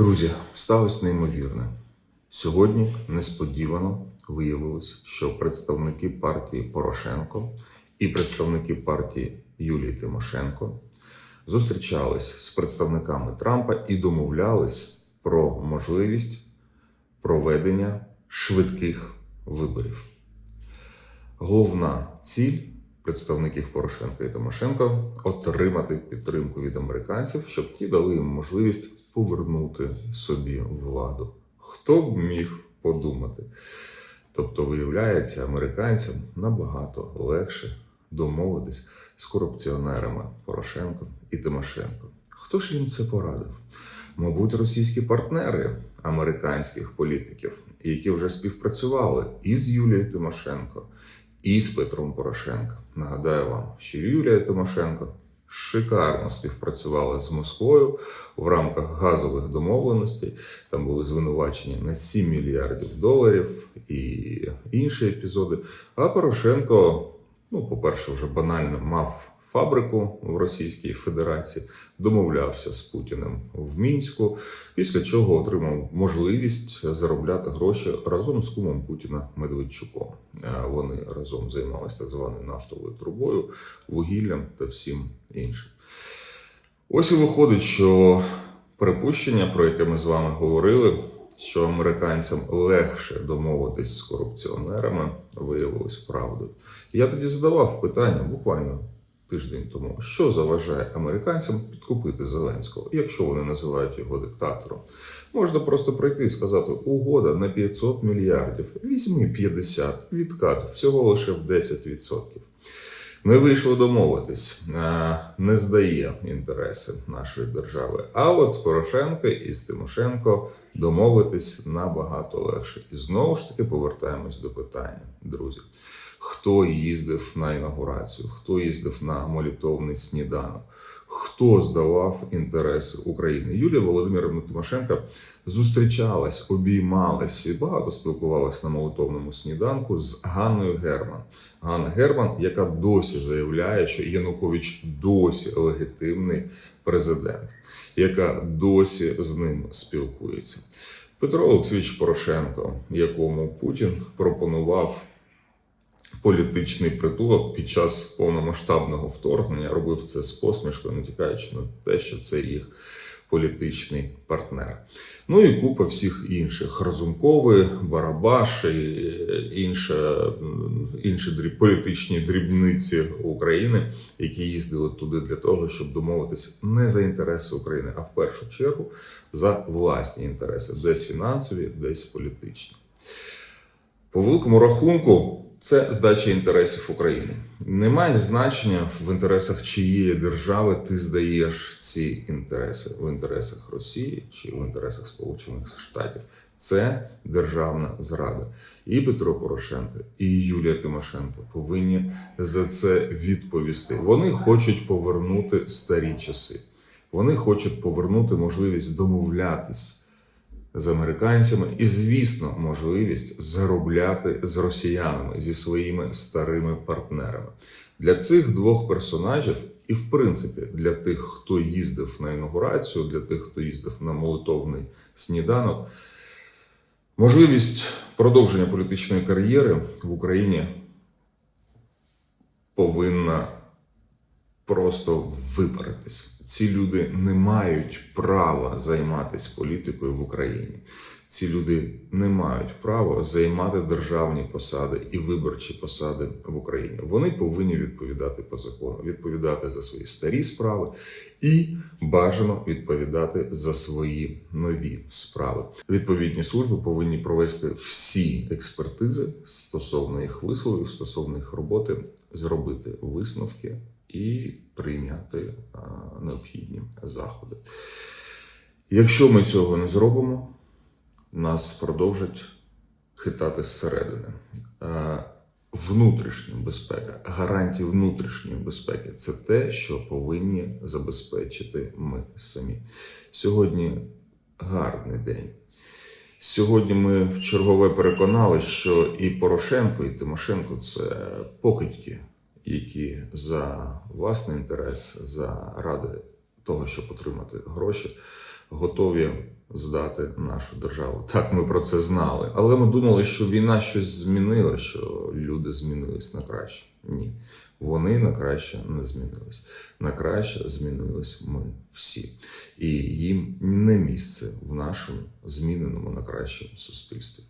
Друзі, сталося неймовірне. Сьогодні несподівано виявилось, що представники партії Порошенко і представники партії Юлії Тимошенко зустрічались з представниками Трампа і домовлялись про можливість проведення швидких виборів. Головна ціль представників Порошенка і Тимошенко отримати підтримку від американців, щоб ті дали їм можливість повернути собі владу. Хто б міг подумати? Тобто, виявляється, американцям набагато легше домовитись з корупціонерами Порошенко і Тимошенко. Хто ж їм це порадив? Мабуть, російські партнери американських політиків, які вже співпрацювали із Юлією Тимошенко, і з Петром Порошенка. Нагадаю вам, що Юлія Тимошенко шикарно співпрацювала з Москвою в рамках газових домовленостей. Там були звинувачення на 7 мільярдів доларів і інші епізоди. А Порошенко, ну, по-перше, вже банально мав. Фабрику в Російській Федерації домовлявся з Путіним в мінську, після чого отримав можливість заробляти гроші разом з кумом Путіна Медведчуком. Е, Вони разом займалися так званою нафтовою трубою, вугіллям та всім іншим. Ось і виходить, що припущення, про яке ми з вами говорили, що американцям легше домовитись з корупціонерами, виявилось правдою. Я тоді задавав питання буквально тиждень тому, що заважає американцям підкупити Зеленського, якщо вони називають його диктатором. Можна просто прийти і сказати: угода на 500 мільярдів, візьми 50, відкат всього лише в 10%. Не вийшло домовитись, не здає інтереси нашої держави. А от з Порошенко і з Тимошенко домовитись набагато легше. І знову ж таки повертаємось до питання, друзі. Хто їздив на інаугурацію, хто їздив на молитовний сніданок, хто здавав інтереси України? Юлія Володимирівна Тимошенко зустрічалась, обіймалась і багато спілкувалась на молитовному сніданку з Ганною Герман. Ганна Герман, яка досі заявляє, що Янукович досі легітимний президент, яка досі з ним спілкується. Петро Олексійович Порошенко, якому Путін пропонував політичний притулок під час повномасштабного вторгнення, робив це з посмішкою, натякаючи на те, що це їх політичний партнер. Ну і купа всіх інших Разумкови, Барабаш і інша, інші дріб, політичні дрібниці України, які їздили туди для того, щоб домовитися не за інтереси України, а в першу чергу за власні інтереси, десь фінансові, десь політичні. По великому рахунку, це здача інтересів України. Немає значення в інтересах чиєї держави ти здаєш ці інтереси в інтересах Росії чи в інтересах Сполучених Штатів. Це державна зрада. І Петро Порошенко, і Юлія Тимошенко повинні за це відповісти. Вони хочуть повернути старі часи. Вони хочуть повернути можливість домовлятись з американцями і, звісно, можливість заробляти з росіянами зі своїми старими партнерами. Для цих двох персонажів, і в принципі для тих, хто їздив на інаугурацію, для тих, хто їздив на молитовний сніданок, можливість продовження політичної кар'єри в Україні повинна просто випаритись. Ці люди не мають права займатися політикою в Україні. Ці люди не мають права займати державні посади і виборчі посади в Україні. Вони повинні відповідати по закону, відповідати за свої старі справи і бажано відповідати за свої нові справи. Відповідні служби повинні провести всі експертизи стосовно їх висловів, стосовно їх роботи, зробити висновки і прийняти необхідні заходи. Якщо ми цього не зробимо, нас продовжать хитати зсередини. Внутрішня безпека, гарантії внутрішньої безпеки це те, що повинні забезпечити ми самі. Сьогодні гарний день. Сьогодні ми в чергове переконали, що і Порошенко, і Тимошенко це покидьки, які за власний інтерес, за ради того, щоб отримати гроші, готові здати нашу державу. Так, ми про це знали. Але ми думали, що війна щось змінила, що люди змінились на краще. Ні, вони на краще не змінились. На краще змінились ми всі. І їм не місце в нашому зміненому на краще суспільстві.